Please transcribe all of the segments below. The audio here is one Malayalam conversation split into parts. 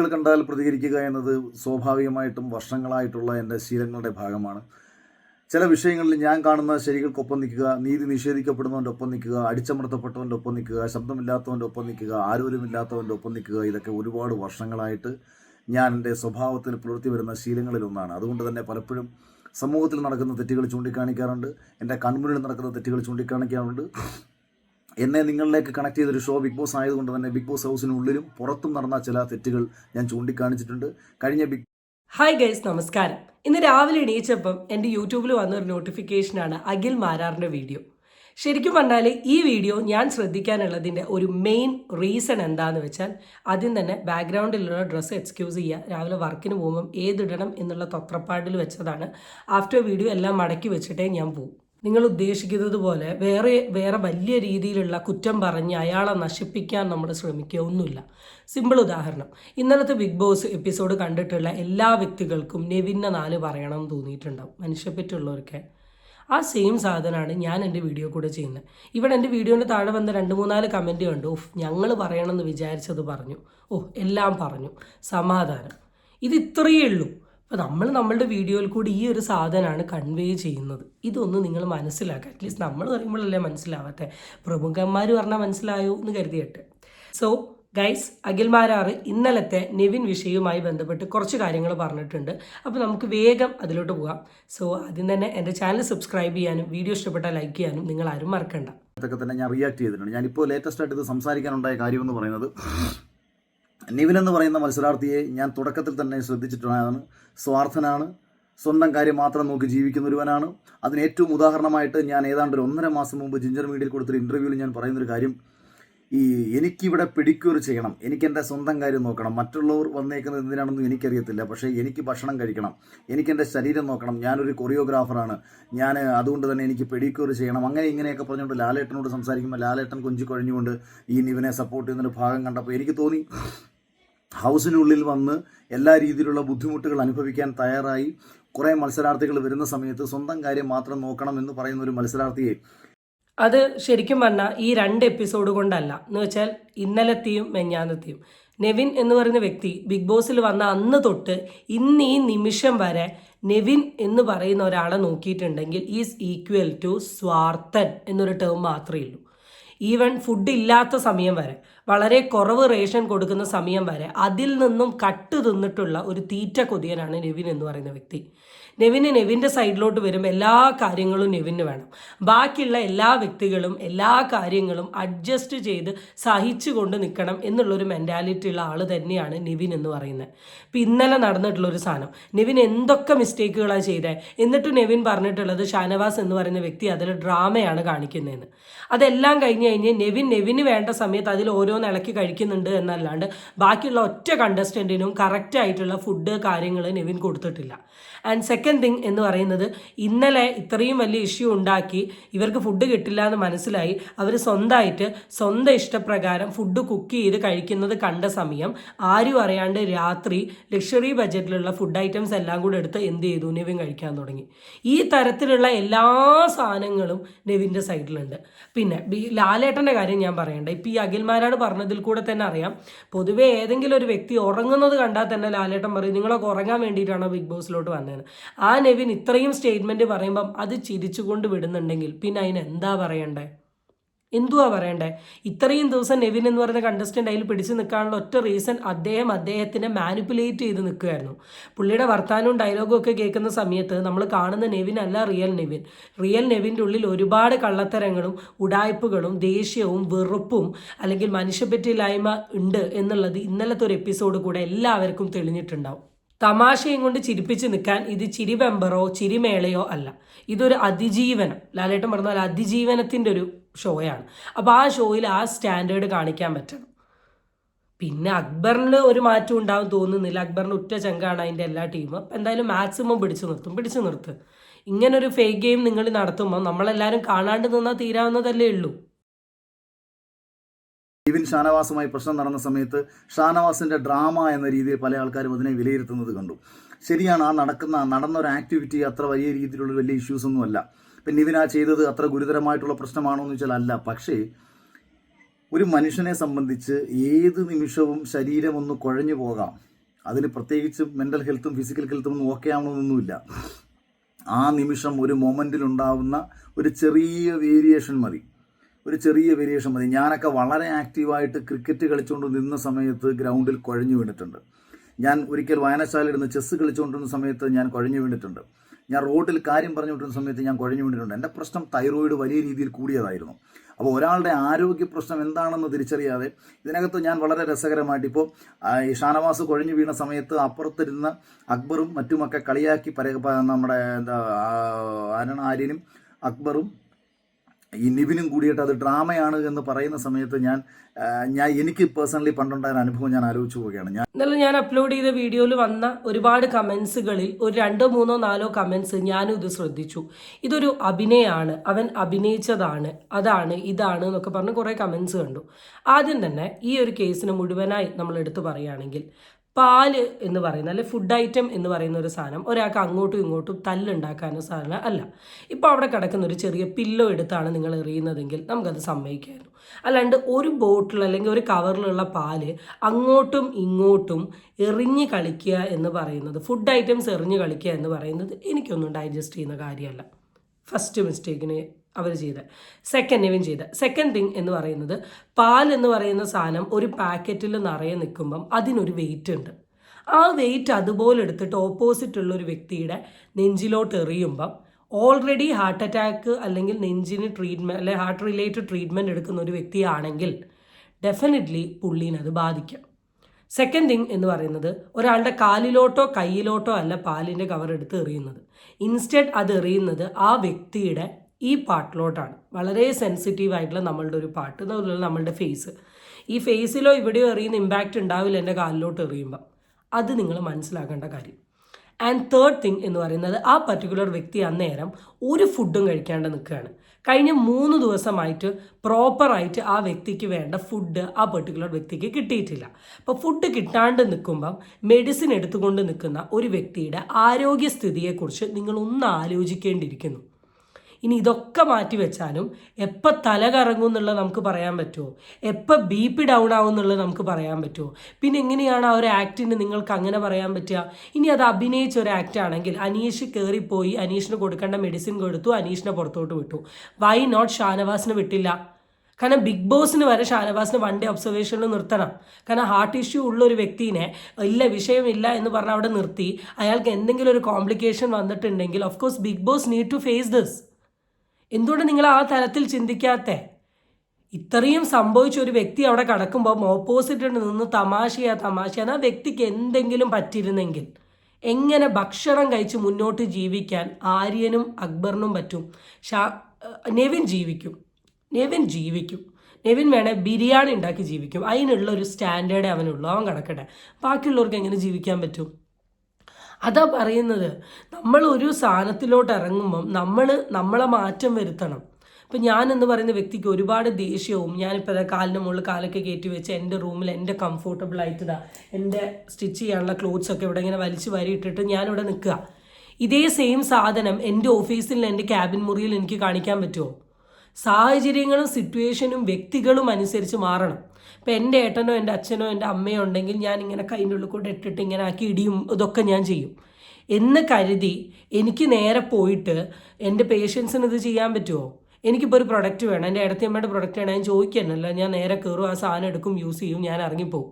തെറ്റുകൾ കണ്ടാൽ പ്രതികരിക്കുക എന്നത് സ്വാഭാവികമായിട്ടും വർഷങ്ങളായിട്ടുള്ള എന്റെ ശീലങ്ങളുടെ ഭാഗമാണ്. ചില വിഷയങ്ങളിൽ ഞാൻ കാണുന്ന ശരികൾക്കൊപ്പം നിൽക്കുക നീതി നിഷേധിക്കപ്പെടുന്നവന്റെ ഒപ്പം നിൽക്കുക അടിച്ചമർത്തപ്പെട്ടവന്റെ ഒപ്പം നിൽക്കുക ശബ്ദമില്ലാത്തവന്റെ ഒപ്പം നിൽക്കുക ആരോരുമില്ലാത്തവന്റെ ഒപ്പം നിൽക്കുക ഇതൊക്കെ ഒരുപാട് വർഷങ്ങളായിട്ട് ഞാൻ എന്റെ സ്വഭാവത്തിൽ പുലർത്തി വരുന്ന ശീലങ്ങളിലൊന്നാണ് അതുകൊണ്ട് തന്നെ പലപ്പോഴും സമൂഹത്തിൽ നടക്കുന്ന തെറ്റുകൾ ചൂണ്ടിക്കാണിക്കാറുണ്ട്. എന്റെ കൺമുന്നിൽ നടക്കുന്ന തെറ്റുകൾ ചൂണ്ടിക്കാണിക്കാറുണ്ട്. എന്നെ നിങ്ങളിലേക്ക് കണക്ട് ചെയ്തൊരു ഷോ ബിഗ് ബോസ് ആയതുകൊണ്ട് തന്നെ ബിഗ് ബോസ് ഹൗസിനുള്ളിലും പുറത്തും നടന്ന ചില തെറ്റുകൾ ഞാൻ ചൂണ്ടിക്കാണിച്ചിട്ടുണ്ട്. കഴിഞ്ഞ ബിഗ് ഹായ് ഗൈസ് നമസ്കാരം. ഇന്ന് രാവിലെ എണീച്ചപ്പം എന്റെ യൂട്യൂബിൽ വന്ന ഒരു നോട്ടിഫിക്കേഷനാണ് അഖിൽ മാരാറിന്റെ വീഡിയോ ശരിക്കും പറഞ്ഞാൽ ഈ വീഡിയോ ഞാൻ ശ്രദ്ധിക്കാനുള്ളതിന്റെ ഒരു മെയിൻ റീസൺ എന്താണെന്ന് വെച്ചാൽ ആദ്യം തന്നെ ബാക്ക്ഗ്രൗണ്ടിലുള്ള ഡ്രസ്സ് എക്സ്ക്യൂസ് ചെയ്യുക രാവിലെ വർക്കിന് പോകുമ്പം ഏതിടണം എന്നുള്ള തത്രപ്പാടിൽ വെച്ചതാണ്. ആഫ്റ്റർ വീഡിയോ എല്ലാം മടക്കി വെച്ചിട്ടേ ഞാൻ പോകും നിങ്ങൾ ഉദ്ദേശിക്കുന്നത് പോലെ വേറെ വേറെ വലിയ രീതിയിലുള്ള കുറ്റം പറഞ്ഞ് അയാളെ നശിപ്പിക്കാൻ നമ്മൾ ശ്രമിക്കുക ഒന്നുമില്ല. സിമ്പിൾ ഉദാഹരണം. ഇന്നലത്തെ ബിഗ് ബോസ് എപ്പിസോഡ് കണ്ടിട്ടുള്ള എല്ലാ വ്യക്തികൾക്കും നെവിന്റെ നാല് പറയണം എന്ന് തോന്നിയിട്ടുണ്ടാവും. മനുഷ്യപ്പറ്റുള്ളവർക്ക്. ആ സെയിം സാധനമാണ് ഞാൻ എന്റെ വീഡിയോ കൂടെ ചെയ്യുന്നത്. ഇവിടെ എന്റെ വീഡിയോന്റെ താഴെ വന്ന രണ്ട് മൂന്നാൽ കമന്റ് കണ്ടു. ഓഫ് ഞങ്ങൾ പറയണമെന്ന് വിചാരിച്ചത് പറഞ്ഞു. ഓഹ് എല്ലാം പറഞ്ഞു. സമാധാനം. ഇത് ഇത്രയേ ഉള്ളൂ. അപ്പോൾ നമ്മൾ നമ്മളുടെ വീഡിയോയിൽ കൂടി ഈ ഒരു സാധനമാണ് കൺവേ ചെയ്യുന്നത്. ഇതൊന്ന് നിങ്ങൾ മനസ്സിലാക്കുക അറ്റ്ലീസ്റ്റ് നമ്മൾ പറയുമ്പോഴല്ലേ മനസ്സിലാവാത്തെ. പ്രമുഖന്മാർ പറഞ്ഞാൽ മനസ്സിലായോ എന്ന് കരുതിയിട്ട്. സോ ഗൈസ് അഖിൽമാരാറ് ഇന്നലത്തെ നെവിൻ വിഷയവുമായി ബന്ധപ്പെട്ട് കുറച്ച് കാര്യങ്ങൾ പറഞ്ഞിട്ടുണ്ട്. അപ്പോൾ നമുക്ക് വേഗം അതിലോട്ട് പോകാം. സോ ആദ്യം തന്നെ എന്റെ ചാനൽ സബ്സ്ക്രൈബ് ചെയ്യാനും വീഡിയോ ഇഷ്ടപ്പെട്ടാൽ ലൈക്ക് ചെയ്യാനും നിങ്ങൾ ആരും മറക്കണ്ട. ഇതൊക്കെ തന്നെ ഞാൻ റിയാക്ട് ചെയ്തിട്ടുണ്ട്. ഞാനിപ്പോൾ ലേറ്റസ്റ്റ് ആയിട്ട് ഇത് സംസാരിക്കാനുണ്ടായ കാര്യമെന്ന് പറയുന്നത് നിവിൻ എന്ന് പറയുന്ന മത്സരാർത്ഥിയെ ഞാൻ തുടക്കത്തിൽ തന്നെ ശ്രദ്ധിച്ചിട്ടാണ് സ്വാർത്ഥനാണ്. സ്വന്തം കാര്യം മാത്രം നോക്കി ജീവിക്കുന്ന ഒരുവനാണ് അതിന് ഏറ്റവും ഉദാഹരണമായിട്ട് ഞാൻ ഏതാണ്ട് ഒരു ഒന്നര മാസം മുമ്പ് ജിഞ്ചർ മീഡിയയിൽ കൊടുത്തൊരു ഇന്റർവ്യൂവിൽ ഞാൻ പറയുന്നൊരു കാര്യം. ഈ എനിക്കിവിടെ പിടിക്യൂർ ചെയ്യണം. എനിക്ക് എന്റെ സ്വന്തം കാര്യം നോക്കണം. മറ്റുള്ളവർ വന്നേക്കുന്നത് എന്തിനാണെന്നും എനിക്കറിയത്തില്ല. പക്ഷേ എനിക്ക് ഭക്ഷണം കഴിക്കണം. എനിക്ക് എന്റെ ശരീരം നോക്കണം. ഞാനൊരു കൊറിയോഗ്രാഫറാണ് ഞാൻ അതുകൊണ്ട് തന്നെ എനിക്ക് പെഡിക്യൂർ ചെയ്യണം. അങ്ങനെ ഇങ്ങനെയൊക്കെ പറഞ്ഞുകൊണ്ട് ലാലേട്ടനോട് സംസാരിക്കുമ്പോൾ ലാലേട്ടൻ കൊഞ്ചി കഴിഞ്ഞുകൊണ്ട് ഈ നിവിനെ സപ്പോർട്ട് ചെയ്യുന്നൊരു ഭാഗം കണ്ടപ്പോൾ എനിക്ക് തോന്നി. ഹൗസിനുള്ളിൽ വന്ന് എല്ലാ രീതിയിലുള്ള ബുദ്ധിമുട്ടുകൾ അനുഭവിക്കാൻ തയ്യാറായി. കുറേ മത്സരാർത്ഥികൾ വരുന്ന സമയത്ത് സ്വന്തം കാര്യം മാത്രം നോക്കണം എന്ന് പറയുന്ന ഒരു മത്സരാർത്ഥിയെ അത് ശരിക്കും പറഞ്ഞാൽ ഈ രണ്ട് എപ്പിസോഡ് കൊണ്ടല്ല. എന്ന് വെച്ചാൽ ഇന്നലത്തെയും മെഞ്ഞാന്നത്തെയും. നെവിൻ എന്ന് പറയുന്ന വ്യക്തി ബിഗ് ബോസിൽ വന്ന അന്ന് തൊട്ട് ഇന്ന് ഈ നിമിഷം വരെ നെവിൻ എന്ന് പറയുന്ന ഒരാളെ നോക്കിയിട്ടുണ്ടെങ്കിൽ ഈസ് ഈക്വൽ ടു സ്വാർത്ഥൻ എന്നൊരു ടേം മാത്രമേ ഉള്ളൂ. ഈവൻ ഫുഡ് ഇല്ലാത്ത സമയം വരെ വളരെ കുറവ് റേഷൻ കൊടുക്കുന്ന സമയം വരെ അതിൽ നിന്നും കട്ട് തിന്നിട്ടുള്ള ഒരു തീറ്റ കൊതിയനാണ് രവിൻ എന്ന് പറയുന്ന വ്യക്തി. നെവിന് നെവിന്റെ സൈഡിലോട്ട് വരുമ്പോൾ എല്ലാ കാര്യങ്ങളും നെവിന് വേണം. ബാക്കിയുള്ള എല്ലാ വ്യക്തികളും എല്ലാ കാര്യങ്ങളും അഡ്ജസ്റ്റ് ചെയ്ത് സഹിച്ചുകൊണ്ട് നിൽക്കണം എന്നുള്ളൊരു മെന്റാലിറ്റി ഉള്ള ആൾ തന്നെയാണ് നെവിൻ എന്ന് പറയുന്നത്. ഇപ്പം ഇന്നലെ നടന്നിട്ടുള്ള ഒരു സാധനം. നെവിൻ എന്തൊക്കെ മിസ്റ്റേക്കുകളാണ് ചെയ്തത് എന്നിട്ട് നെവിൻ പറഞ്ഞിട്ടുള്ളത് ഷാനവാസ് എന്ന് പറയുന്ന വ്യക്തി അതിൽ ഡ്രാമയാണ് കാണിക്കുന്നതെന്ന്. അതെല്ലാം കഴിഞ്ഞ് കഴിഞ്ഞ് നെവിൻ നെവിന് വേണ്ട സമയത്ത് അതിൽ ഓരോന്ന് ഇളക്കി കഴിക്കുന്നുണ്ട് എന്നല്ലാണ്ട് ബാക്കിയുള്ള ഒറ്റ കണ്ടസ്റ്റന്റിനും കറക്റ്റായിട്ടുള്ള ഫുഡ് കാര്യങ്ങൾ നെവിൻ കൊടുത്തിട്ടില്ല. ആൻഡ് സെക്കൻഡ് തിങ് എന്ന് പറയുന്നത് ഇന്നലെ ഇത്രയും വലിയ ഇഷ്യൂ ഉണ്ടാക്കി ഇവർക്ക് ഫുഡ് കിട്ടില്ല എന്ന് മനസ്സിലായി. അവർ സ്വന്തമായിട്ട് സ്വന്തം ഇഷ്ടപ്രകാരം ഫുഡ് കുക്ക് ചെയ്ത് കഴിക്കുന്നത് കണ്ട സമയം ആരും അറിയാണ്ട് രാത്രി ലക്ഷറി ബജറ്റിലുള്ള ഫുഡ് ഐറ്റംസ് എല്ലാം കൂടെ എടുത്ത് എന്ത് ചെയ്തു? നെവിൻ കഴിക്കാൻ തുടങ്ങി. ഈ തരത്തിലുള്ള എല്ലാ സാധനങ്ങളും നെവിന്റെ സൈഡിലുണ്ട്. പിന്നെ ലാലേട്ടന്റെ കാര്യം ഞാൻ പറയണ്ട. ഇപ്പം ഈ അഖിൽമാരാട് പറഞ്ഞതിൽ കൂടെ തന്നെ അറിയാം. പൊതുവേ ഏതെങ്കിലും ഒരു വ്യക്തി ഉറങ്ങുന്നത് കണ്ടാൽ തന്നെ ലാലേട്ടൻ പറയും നിങ്ങളൊക്കെ ഉറങ്ങാൻ വേണ്ടിയിട്ടാണോ ബിഗ് ബോസിലോട്ട് വന്നതെന്ന്? ആ നെവിൻ ഇത്രയും സ്റ്റേറ്റ്മെന്റ് പറയുമ്പം അത് ചിരിച്ചുകൊണ്ട് വിടുന്നുണ്ടെങ്കിൽ പിന്നെ അതിന് എന്താ പറയണ്ടേ? എന്തുവാ പറയണ്ടേ? ഇത്രയും ദിവസം നെവിൻ എന്ന് പറയുന്ന കണ്ടസ്റ്റന്റ് അതിൽ പിടിച്ചു നിൽക്കാനുള്ള ഒറ്റ റീസൺ അദ്ദേഹം അദ്ദേഹത്തിനെ മാനിപ്പുലേറ്റ് ചെയ്ത് നിൽക്കുമായിരുന്നു പുള്ളിയുടെ വർത്താനവും ഡയലോഗും ഒക്കെ കേൾക്കുന്ന സമയത്ത് നമ്മൾ കാണുന്ന നെവിൻ അല്ല റിയൽ നെവിൻ. റിയൽ നെവിന്റെ ഉള്ളിൽ ഒരുപാട് കള്ളത്തരങ്ങളും ഉടായ്പകളും ദേഷ്യവും വെറുപ്പും അല്ലെങ്കിൽ മനുഷ്യപ്പറ്റില്ലായ്മ ഉണ്ട് എന്നുള്ളത് ഇന്നലത്തെ ഒരു എപ്പിസോഡ് കൂടെ എല്ലാവർക്കും തെളിഞ്ഞിട്ടുണ്ടാവും. തമാശയും കൊണ്ട് ചിരിപ്പിച്ച് നിൽക്കാൻ ഇത് ചിരിവെമ്പറോ ചിരിമേളയോ അല്ല. ഇതൊരു അതിജീവനം. ലാലേട്ടൻ പറഞ്ഞാൽ അതിജീവനത്തിന്റെ ഒരു ഷോയാണ്. അപ്പോൾ ആ ഷോയിൽ ആ സ്റ്റാൻഡേർഡ് കാണിക്കാൻ പറ്റണം. പിന്നെ അക്ബറിന് ഒരു മാറ്റം ഉണ്ടാവും തോന്നുന്നില്ല. അക്ബറിന് ഉറ്റ ചങ്കാണ് അതിന്റെ എല്ലാ ടീമും. അപ്പം എന്തായാലും മാക്സിമം പിടിച്ചു നിർത്തും. പിടിച്ചു നിർത്ത്. ഇങ്ങനൊരു ഫേക്ക് ഗെയിം നിങ്ങൾ നടത്തുമ്പോൾ നമ്മളെല്ലാവരും കാണാണ്ട് നിന്നാൽ തീരാവുന്നതല്ലേ ഉള്ളൂ. നിവിൻ ഷാനവാസുമായി പ്രശ്നം നടന്ന സമയത്ത് ഷാനവാസിന്റെ ഡ്രാമ എന്ന രീതിയിൽ പല ആൾക്കാരും അതിനെ വിലയിരുത്തുന്നത് കണ്ടു. ശരിയാണ് ആ നടക്കുന്ന നടന്ന ഒരു ആക്ടിവിറ്റി അത്ര വലിയ രീതിയിലുള്ള വലിയ ഇഷ്യൂസ് ഒന്നും അല്ല. ഇപ്പം നിവിൻ ആ ചെയ്തത് അത്ര ഗുരുതരമായിട്ടുള്ള പ്രശ്നമാണോ എന്ന് വെച്ചാൽ അല്ല. പക്ഷേ ഒരു മനുഷ്യനെ സംബന്ധിച്ച് ഏത് നിമിഷവും ശരീരം ഒന്ന് കുഴഞ്ഞു പോകാം. അതിന് പ്രത്യേകിച്ച് മെന്റൽ ഹെൽത്തും ഫിസിക്കൽ ഹെൽത്തും ഒന്നും ഓക്കെ ആവണമെന്നൊന്നുമില്ല ആ നിമിഷം ഒരു മൊമെന്റിൽ ഉണ്ടാവുന്ന ഒരു ചെറിയ വേരിയേഷൻ മതി. ഒരു ചെറിയ വേരിയേഷൻ മതി. ഞാനൊക്കെ വളരെ ആക്റ്റീവായിട്ട് ക്രിക്കറ്റ് കളിച്ചുകൊണ്ട് നിന്ന സമയത്ത് ഗ്രൗണ്ടിൽ കുഴഞ്ഞു വീണിട്ടുണ്ട്. ഞാൻ ഒരിക്കൽ വായനശാലയിൽ നിന്ന് ചെസ്സ് കളിച്ചുകൊണ്ടിരുന്ന സമയത്ത് ഞാൻ കുഴഞ്ഞു വീണിട്ടുണ്ട്. ഞാൻ റോഡിൽ കാര്യം പറഞ്ഞുകൊണ്ടിരുന്ന സമയത്ത് ഞാൻ കുഴഞ്ഞു വീണിട്ടുണ്ട്. എന്റെ പ്രശ്നം തൈറോയിഡ് വലിയ രീതിയിൽ കൂടിയതായിരുന്നു. അപ്പോൾ ഒരാളുടെ ആരോഗ്യ പ്രശ്നം എന്താണെന്ന് തിരിച്ചറിയാതെ ഇതിനകത്ത് ഞാൻ വളരെ രസകരമായിട്ട് ഇപ്പോൾ ഈ ഷാനവാസ് കുഴഞ്ഞു വീണ സമയത്ത് അപ്പുറത്തിരുന്ന അക്ബറും മറ്റുമൊക്കെ കളിയാക്കി പര നമ്മുടെ എന്താ ആരാണ്? ആര്യനും അക്ബറും ഈ നിവിനും കൂടിയിട്ട് അത് ഡ്രാമയാണ് എന്ന് പറയുന്ന സമയത്ത് ഞാൻ ഞാൻ എനിക്ക് പേഴ്സണലി പണ്ടുണ്ടായ അനുഭവം ഞാൻ ആലോചിച്ചു പോവുകയാണ്. ഞാൻ ഇന്നലെ ഞാൻ അപ്ലോഡ് ചെയ്ത വീഡിയോയിൽ വന്ന ഒരുപാട് കമൻസുകളിൽ ഒരു രണ്ടോ മൂന്നോ നാലോ കമൻസ് ഞാനും ഇത് ശ്രദ്ധിച്ചു. ഇതൊരു അഭിനയമാണ് അവൻ അഭിനയിച്ചതാണ്. അതാണ് ഇതാണ് എന്നൊക്കെ പറഞ്ഞ് കുറേ കമൻസ് കണ്ടു. ആദ്യം തന്നെ ഈ ഒരു കേസിന് മുഴുവനായി നമ്മൾ എടുത്തു പറയുകയാണെങ്കിൽ പാൽ എന്ന് പറയുന്ന അല്ലെ ഫുഡ് ഐറ്റം എന്ന് പറയുന്ന ഒരു സാധനം ഒരാൾക്ക് അങ്ങോട്ടും ഇങ്ങോട്ടും തല്ലുണ്ടാക്കാനോ സാധനം അല്ല. ഇപ്പോൾ അവിടെ കിടക്കുന്ന ഒരു ചെറിയ പില്ലോ എടുത്താണ് നിങ്ങൾ എറിയുന്നതെങ്കിൽ നമുക്കത് സമ്മതിക്കായിരുന്നു. അല്ലാണ്ട് ഒരു ബോട്ടിൽ അല്ലെങ്കിൽ ഒരു കവറിലുള്ള പാൽ അങ്ങോട്ടും ഇങ്ങോട്ടും എറിഞ്ഞ് കളിക്കുക എന്ന് പറയുന്നത് ഫുഡ് ഐറ്റംസ് എറിഞ്ഞ് കളിക്കുക എന്ന് പറയുന്നത് എനിക്കൊന്നും ഡൈജസ്റ്റ് ചെയ്യുന്ന കാര്യമല്ല. ഫസ്റ്റ് മിസ്റ്റേക്കിന് അവർ ചെയ്ത്. സെക്കൻഡ് ഇവൻ ചെയ്ത്. സെക്കൻഡ് തിങ് എന്ന് പറയുന്നത് പാൽ എന്ന് പറയുന്ന സാധനം ഒരു പാക്കറ്റിൽ നിറയെ നിൽക്കുമ്പം അതിനൊരു വെയിറ്റ് ഉണ്ട്. ആ വെയിറ്റ് അതുപോലെ എടുത്തിട്ട് ഓപ്പോസിറ്റ് ഉള്ള ഒരു വ്യക്തിയുടെ നെഞ്ചിലോട്ട് എറിയുമ്പം ഓൾറെഡി ഹാർട്ട് അറ്റാക്ക് അല്ലെങ്കിൽ നെഞ്ചിന് ട്രീറ്റ്മെന്റ് അല്ലെങ്കിൽ ഹാർട്ട് റിലേറ്റഡ് ട്രീറ്റ്മെന്റ് എടുക്കുന്ന ഒരു വ്യക്തിയാണെങ്കിൽ ഡെഫിനറ്റ്ലി പുള്ളീനെ അത് ബാധിക്കാം. സെക്കൻഡ് തിങ് എന്ന് പറയുന്നത് ഒരാളുടെ കാലിലോട്ടോ കയ്യിലോട്ടോ അല്ല പാലിന്റെ കവർ എടുത്ത് എറിയുന്നത്. ഇൻസ്റ്റെഡ് അത് എറിയുന്നത് ആ വ്യക്തിയുടെ ഈ പാർട്ടിലോട്ടാണ് വളരെ സെൻസിറ്റീവ് ആയിട്ടുള്ള നമ്മളുടെ ഒരു പാർട്ട് നമ്മളുടെ ഫേസ് ഈ ഫേസിലോ ഇവിടെയോ എറിയുന്ന ഇമ്പാക്റ്റ് ഉണ്ടാവില്ല എന്റെ കാലിലോട്ട് എറിയുമ്പോൾ അത് നിങ്ങൾ മനസ്സിലാക്കേണ്ട കാര്യം. ആൻഡ് തേർഡ് തിങ് എന്ന് പറയുന്നത് ആ പർട്ടിക്കുലർ വ്യക്തി അന്നേരം ഒരു ഫുഡും കഴിക്കാണ്ട് നിൽക്കുകയാണ്. കഴിഞ്ഞ മൂന്ന് ദിവസമായിട്ട് പ്രോപ്പറായിട്ട് ആ വ്യക്തിക്ക് വേണ്ട ഫുഡ് ആ പെർട്ടിക്കുലർ വ്യക്തിക്ക് കിട്ടിയിട്ടില്ല. അപ്പോൾ ഫുഡ് കിട്ടാണ്ട് നിൽക്കുമ്പം മെഡിസിൻ എടുത്തുകൊണ്ട് നിൽക്കുന്ന ഒരു വ്യക്തിയുടെ ആരോഗ്യസ്ഥിതിയെക്കുറിച്ച് നിങ്ങളൊന്ന് ആലോചിക്കേണ്ടിയിരിക്കുന്നു. ഇനി ഇതൊക്കെ മാറ്റി വെച്ചാലും എപ്പോൾ തല കറങ്ങും എന്നുള്ളത് നമുക്ക് പറയാൻ പറ്റുമോ? എപ്പോൾ ബി പി ഡൗൺ ആവും എന്നുള്ളത് നമുക്ക് പറയാൻ പറ്റുമോ? പിന്നെ എങ്ങനെയാണ് ആ ഒരു ആക്ടിന് നിങ്ങൾക്ക് അങ്ങനെ പറയാൻ പറ്റുക? ഇനി അത് അഭിനയിച്ച ഒരു ആക്ട് ആണെങ്കിൽ അനീഷ് കയറിപ്പോയി അനീഷിന് കൊടുക്കേണ്ട മെഡിസിൻ കൊടുത്തു അനീഷിനെ പുറത്തോട്ട് വിട്ടു. വൈ നോട്ട് ഷാനവാസിനെ വിട്ടില്ല? കാരണം ബിഗ് ബോസിന് വരെ ഷാനവാസിന് വൺ ഡേ ഒബ്സർവേഷനിൽ നിർത്തണം. കാരണം ഹാർട്ട് ഇഷ്യൂ ഉള്ള ഒരു വ്യക്തിനെ ഇല്ല വിഷയമില്ല എന്ന് പറഞ്ഞ് അവിടെ നിർത്തി. അയാൾക്ക് എന്തെങ്കിലും ഒരു കോംപ്ലിക്കേഷൻ വന്നിട്ടുണ്ടെങ്കിൽ of course big boss need to face this എന്തുകൊണ്ട് നിങ്ങൾ ആ തലത്തിൽ ചിന്തിക്കാത്തെ? ഇത്രയും സംഭവിച്ച ഒരു വ്യക്തി അവിടെ കിടക്കുമ്പോൾ ഓപ്പോസിറ്റ് നിന്ന് തമാശയാ തമാശയാണ് ആ വ്യക്തിക്ക് എന്തെങ്കിലും പറ്റിയിരുന്നെങ്കിൽ എങ്ങനെ ഭക്ഷണം കഴിച്ച് മുന്നോട്ട് ജീവിക്കാൻ ആര്യനും അക്ബറിനും പറ്റും? ഷാ നെവിൻ ജീവിക്കും. നെവിൻ ജീവിക്കും. നെവിൻ വേണേൽ ബിരിയാണി ഉണ്ടാക്കി ജീവിക്കും. അതിനുള്ള ഒരു സ്റ്റാൻഡേർഡ് അവനുള്ളൂ. അവൻ കിടക്കട്ടെ. ബാക്കിയുള്ളവർക്ക് എങ്ങനെ ജീവിക്കാൻ പറ്റും? അതാ പറയുന്നത്. നമ്മൾ ഒരു സാധനത്തിലോട്ട് ഇറങ്ങുമ്പം നമ്മൾ നമ്മളെ മാറ്റം വരുത്തണം. ഇപ്പം ഞാൻ എന്ന് പറയുന്ന വ്യക്തിക്ക് ഒരുപാട് ദേഷ്യവും ഞാനിപ്പോൾ അതാ കാലിന്റെ മുകളിൽ കാലൊക്കെ കയറ്റി വെച്ച് എന്റെ റൂമിൽ എന്റെ കംഫർട്ടബിൾ ആയിട്ട് എന്റെ സ്റ്റിച്ച് ചെയ്യാനുള്ള ക്ലോത്ത്സ് ഒക്കെ ഇവിടെ ഇങ്ങനെ വലിച്ചു വരിയിട്ടിട്ട് ഞാനിവിടെ നിൽക്കുക. ഇതേ സെയിം സാധനം എന്റെ ഓഫീസിൽ എന്റെ ക്യാബിൻ മുറിയിൽ എനിക്ക് കാണിക്കാൻ പറ്റുമോ സാഹചര്യങ്ങളും സിറ്റുവേഷനും വ്യക്തികളും അനുസരിച്ച് മാറണം. ഇപ്പം എന്റെ ഏട്ടനോ എന്റെ അച്ഛനോ എന്റെ അമ്മയോ ഉണ്ടെങ്കിൽ ഞാൻ ഇങ്ങനെ കൈന്റെ ഉള്ളിൽ കൂടെ ഇട്ടിട്ട് ഇങ്ങനെ ആക്കി ഇടിയും ഇതൊക്കെ ഞാൻ ചെയ്യും. എന്ന് കരുതി എനിക്ക് നേരെ പോയിട്ട് എന്റെ പേഷ്യൻസിന് ഇത് ചെയ്യാൻ പറ്റുമോ എനിക്കിപ്പോൾ ഒരു പ്രൊഡക്റ്റ് വേണം. എന്റെ ഇടത്തിയമ്മയുടെ പ്രൊഡക്റ്റ് വേണം. ഞാൻ ചോദിക്കാനല്ല ഞാൻ നേരെ കയറും ആ സാധനം എടുക്കും യൂസ് ചെയ്യും ഞാൻ ഇറങ്ങിപ്പോവും.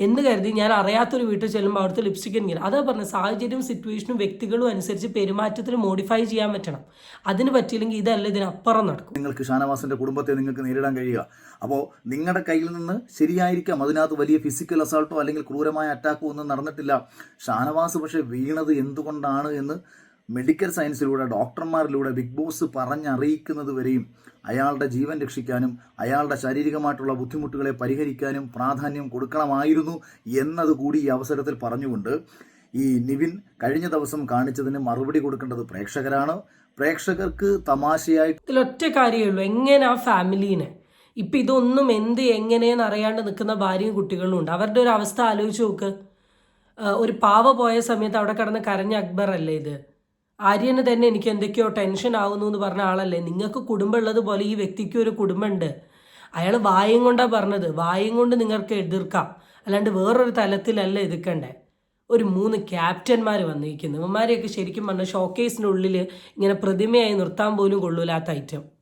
എന്ന് കരുതി ഞാൻ അറിയാത്തൊരു വീട്ടിൽ ചെല്ലുമ്പോൾ അവിടുത്തെ ലിപ്സ്റ്റിക് എനിക്ക് അതാ പറഞ്ഞ സാഹചര്യവും സിറ്റുവേഷനും വ്യക്തികളും അനുസരിച്ച് പെരുമാറ്റത്തിന് മോഡിഫൈ ചെയ്യാൻ പറ്റണം. അതിന് പറ്റിയില്ലെങ്കിൽ ഇതല്ല ഇതിനപ്പുറം നടക്കും. നിങ്ങൾക്ക് ഷാനവാസിന്റെ കുടുംബത്തെ നിങ്ങൾക്ക് നേരിടാൻ കഴിയുക. അപ്പോൾ നിങ്ങളുടെ കയ്യിൽ നിന്ന് ശരിയായിരിക്കാം. അതിനകത്ത് വലിയ ഫിസിക്കൽ അസാൾട്ടോ അല്ലെങ്കിൽ ക്രൂരമായ അറ്റാക്കോ ഒന്നും നടന്നിട്ടില്ല. ഷാനവാസ് പക്ഷേ വീണത് എന്തുകൊണ്ടാണ് എന്ന് മെഡിക്കൽ സയൻസിലൂടെ ഡോക്ടർമാരിലൂടെ ബിഗ് ബോസ് പറഞ്ഞറിയിക്കുന്നത് വരെയും അയാളുടെ ജീവൻ രക്ഷിക്കാനും അയാളുടെ ശാരീരികമായിട്ടുള്ള ബുദ്ധിമുട്ടുകളെ പരിഹരിക്കാനും പ്രാധാന്യം കൊടുക്കണമായിരുന്നു എന്നതുകൂടി ഈ അവസരത്തിൽ പറഞ്ഞുകൊണ്ട് ഈ നിവിൻ കഴിഞ്ഞ ദിവസം കാണിച്ചതിന് മറുപടി കൊടുക്കേണ്ടത് പ്രേക്ഷകരാണ്. പ്രേക്ഷകർക്ക് തമാശയായി ഇതിലൊറ്റ കാര്യമുള്ളൂ എങ്ങനെ ആ ഫാമിലീനെ ഇപ്പം ഇതൊന്നും എന്ത് എങ്ങനെയെന്ന് അറിയാണ്ട് നിൽക്കുന്ന ഭാര്യയും കുട്ടികളും ഉണ്ട്. അവരുടെ ഒരു അവസ്ഥ ആലോചിച്ച് നോക്ക്. ഒരു പാവ പോയ സമയത്ത് അവിടെ കിടന്ന് കരഞ്ഞ അക്ബർ അല്ലേ ഇത്? ആര്യന് തന്നെ എനിക്ക് എന്തൊക്കെയോ ടെൻഷൻ ആവുന്നു എന്ന് പറഞ്ഞ ആളല്ലേ? നിങ്ങൾക്ക് കുടുംബം ഉള്ളതുപോലെ ഈ വ്യക്തിക്ക് ഒരു കുടുംബമുണ്ട്. അയാൾ വായും കൊണ്ടാണ് പറഞ്ഞത്. വായും കൊണ്ട് നിങ്ങൾക്ക് എതിർക്കാം. അല്ലാണ്ട് വേറൊരു തലത്തിലല്ല എതിർക്കണ്ടേ? ഒരു മൂന്ന് ക്യാപ്റ്റന്മാർ വന്നിരിക്കുന്നു. ഇവന്മാരെയൊക്കെ ശരിക്കും പറഞ്ഞാൽ ഷോക്കേസിന്റെ ഉള്ളിൽ ഇങ്ങനെ പ്രതിമയായി നിർത്താൻ പോലും കൊള്ളൂലാത്ത ഐറ്റം